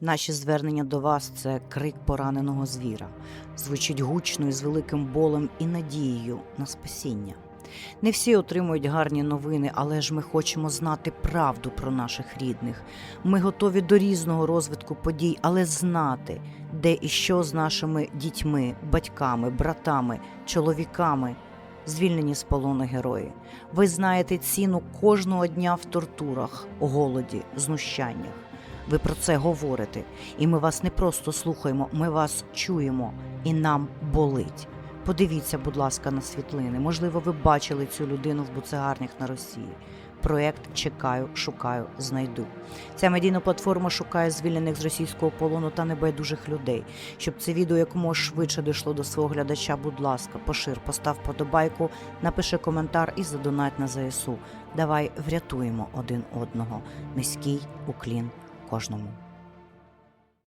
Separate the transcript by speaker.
Speaker 1: Наші звернення до вас це крик пораненого звіра, звучить гучно і з великим болем і надією на спасіння. Не всі отримують гарні новини, але ж ми хочемо знати правду про наших рідних. Ми готові до різного розвитку подій, але знати, де і що з нашими дітьми, батьками, братами, чоловіками, звільнені з полону герої. Ви знаєте ціну кожного дня в тортурах, голоді, знущаннях. Ви про це говорите, і ми вас не просто слухаємо, ми вас чуємо, і нам болить. Подивіться, будь ласка, на світлини. Можливо, ви бачили цю людину в буцегарнях на Росії. Проект Чекаю, шукаю, знайду. Ця медійна платформа шукає звільнених з російського полону та небайдужих людей. Щоб це відео якомога швидше дійшло до свого глядача, будь ласка, пошир, постав подобайку, напиши коментар і задонать на ЗСУ. Давай врятуємо один одного. Низький уклін кожному.